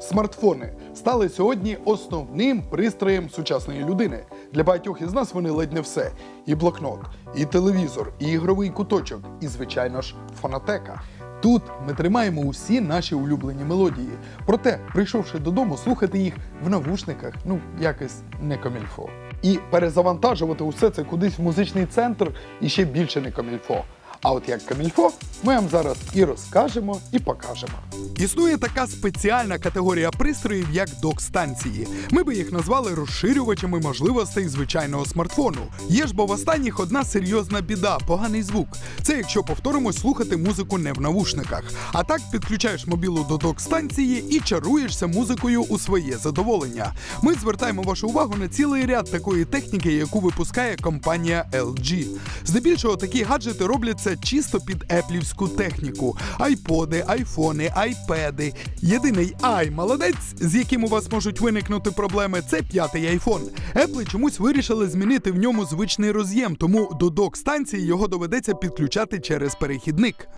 Смартфони стали сьогодні основним пристроєм сучасної людини. Для багатьох із нас вони ледь не все: і блокнот, і телевізор, і ігровий куточок, і, звичайно ж, фонотека. Тут ми тримаємо усі наші улюблені мелодії. Проте, прийшовши додому, слухати їх в навушниках, ну якось не комільфо. І перезавантажувати усе це кудись в музичний центр і ще більше не комільфо. А от як камільфо, ми вам зараз і розкажемо, і покажемо. Існує така спеціальна категорія пристроїв, як док-станції. Ми би їх назвали розширювачами можливостей звичайного смартфону. Є ж бо в останніх одна серйозна біда поганий звук. Це якщо повторимось слухати музику не в навушниках. А так підключаєш мобілу до док-станції і чаруєшся музикою у своє задоволення. Ми звертаємо вашу увагу на цілий ряд такої техніки, яку випускає компанія LG. Здебільшого такі гаджети роблять це чисто під еплівську техніку: айподи, айфони, айпеди. Єдиний ай молодець, з яким у вас можуть виникнути проблеми, це п'ятий айфон. Apple чомусь вирішили змінити в ньому звичний роз'єм, тому до док-станції його доведеться підключати через перехідник.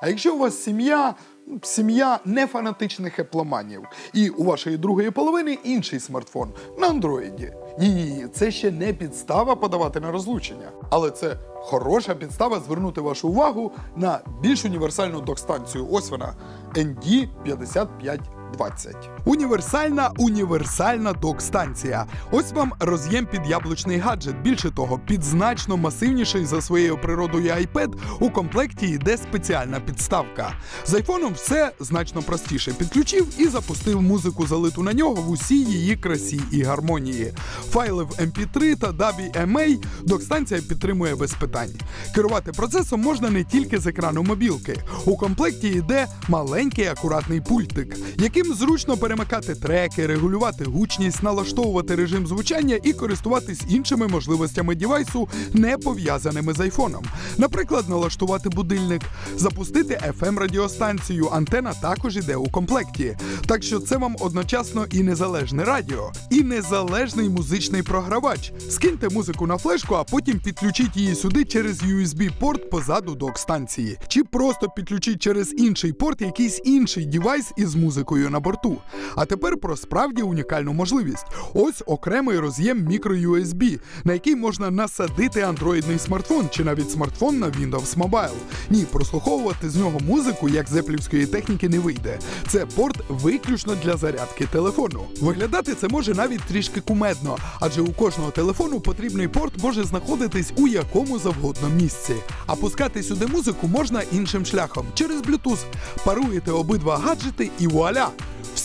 А якщо у вас сім'я, сім'я не фанатичних епломанів. І у вашої другої половини інший смартфон на андроїді. Ні, ні, це ще не підстава подавати на розлучення, але це хороша підстава звернути вашу увагу на більш універсальну докстанцію. Ось вона ND55. 20. Універсальна, універсальна док-станція. Ось вам роз'єм під яблучний гаджет. Більше того, під значно масивніший за своєю природою iPad у комплекті йде спеціальна підставка. З iPhone все значно простіше. Підключив і запустив музику, залиту на нього в усій її красі і гармонії. Файли в MP3 та DABI MA ем док-станція підтримує без питань. Керувати процесом можна не тільки з екрану мобілки. У комплекті йде маленький акуратний пультик, який яким зручно перемикати треки, регулювати гучність, налаштовувати режим звучання і користуватись іншими можливостями дівайсу, не пов'язаними з айфоном. Наприклад, налаштувати будильник, запустити fm радіостанцію. Антена також іде у комплекті. Так що це вам одночасно і незалежне радіо, і незалежний музичний програвач. Скиньте музику на флешку, а потім підключіть її сюди через USB-порт позаду док-станції. Чи просто підключіть через інший порт якийсь інший девайс із музикою на борту. А тепер про справді унікальну можливість. Ось окремий роз'єм microUSB, на який можна насадити андроїдний смартфон чи навіть смартфон на Windows Mobile. Ні, прослуховувати з нього музику, як з еплівської техніки, не вийде. Це порт виключно для зарядки телефону. Виглядати це може навіть трішки кумедно, адже у кожного телефону потрібний порт може знаходитись у якому завгодно місці. А пускати сюди музику можна іншим шляхом через Bluetooth. Паруєте обидва гаджети і вуаля!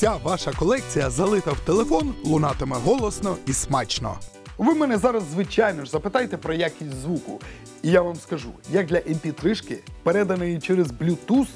Вся ваша колекція залита в телефон, лунатиме голосно і смачно. Ви мене зараз, звичайно ж, запитайте про якість звуку. І я вам скажу, як для MP3, переданої через Bluetooth,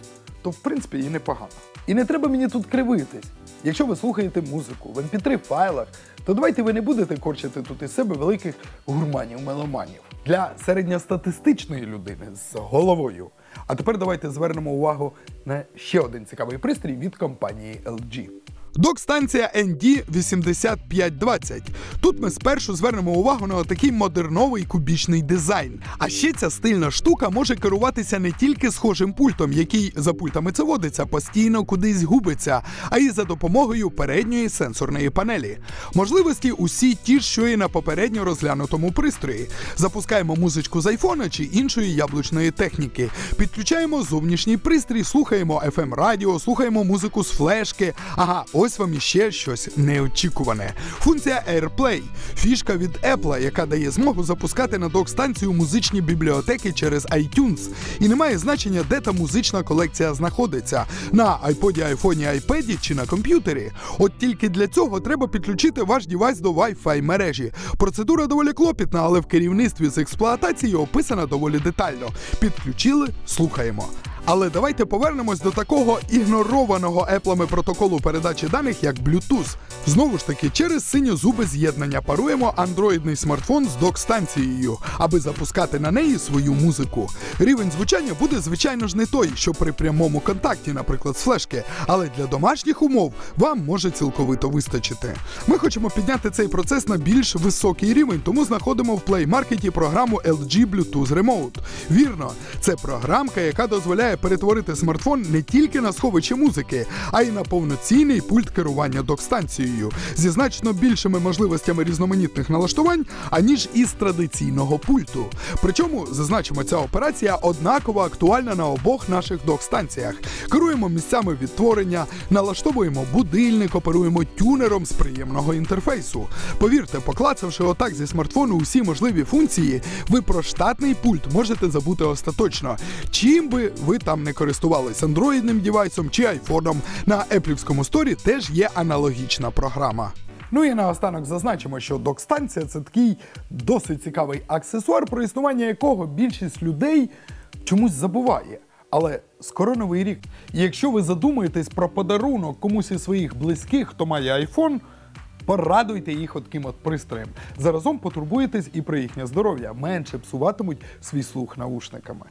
то в принципі і непогано. І не треба мені тут кривитись. Якщо ви слухаєте музику в MP3 файлах, то давайте ви не будете корчити тут із себе великих гурманів-меломанів. Для середньостатистичної людини з головою. А тепер давайте звернемо увагу на ще один цікавий пристрій від компанії LG. Док-станція ND8520. Тут ми спершу звернемо увагу на такий модерновий кубічний дизайн. А ще ця стильна штука може керуватися не тільки схожим пультом, який за пультами це водиться, постійно кудись губиться, а й за допомогою передньої сенсорної панелі. Можливості усі ті, що і на попередньо розглянутому пристрої. Запускаємо музичку з айфона чи іншої яблучної техніки. Підключаємо зовнішній пристрій, слухаємо FM радіо, слухаємо музику з флешки. Ага, ось вам іще щось неочікуване. Функція AirPlay фішка від Apple, яка дає змогу запускати на док-станцію музичні бібліотеки через iTunes. І не має значення, де та музична колекція знаходиться на айподі, айфоні, айпеді чи на комп'ютері. От тільки для цього треба підключити ваш девайс до Wi-Fi мережі. Процедура доволі клопітна, але в керівництві з експлуатації описана доволі детально. Підключили, слухаємо. Але давайте повернемось до такого ігнорованого еплами протоколу передачі даних, як Bluetooth. Знову ж таки, через синьо-зубе з'єднання паруємо андроїдний смартфон з док-станцією, аби запускати на неї свою музику. Рівень звучання буде, звичайно ж, не той, що при прямому контакті, наприклад, з флешки, але для домашніх умов вам може цілковито вистачити. Ми хочемо підняти цей процес на більш високий рівень, тому знаходимо в Play Market програму LG Bluetooth Remote. Вірно, це програмка, яка дозволяє перетворити смартфон не тільки на сховище музики, а й на повноцінний пульт керування док-станцією зі значно більшими можливостями різноманітних налаштувань, аніж із традиційного пульту. Причому зазначимо, ця операція однаково актуальна на обох наших док-станціях. Керуємо місцями відтворення, налаштовуємо будильник, оперуємо тюнером з приємного інтерфейсу. Повірте, поклацавши отак зі смартфону усі можливі функції, ви про штатний пульт можете забути остаточно. Чим би ви там не користувались андроїдним дівайсом чи айфоном, на Еплівському сторі теж є аналогічна програма. Ну і наостанок зазначимо, що док-станція це такий досить цікавий аксесуар, про існування якого більшість людей чомусь забуває. Але скоро новий рік. І якщо ви задумаєтесь про подарунок комусь із своїх близьких, хто має айфон, порадуйте їх от от пристроєм. Заразом потурбуєтесь і про їхнє здоров'я, менше псуватимуть свій слух наушниками.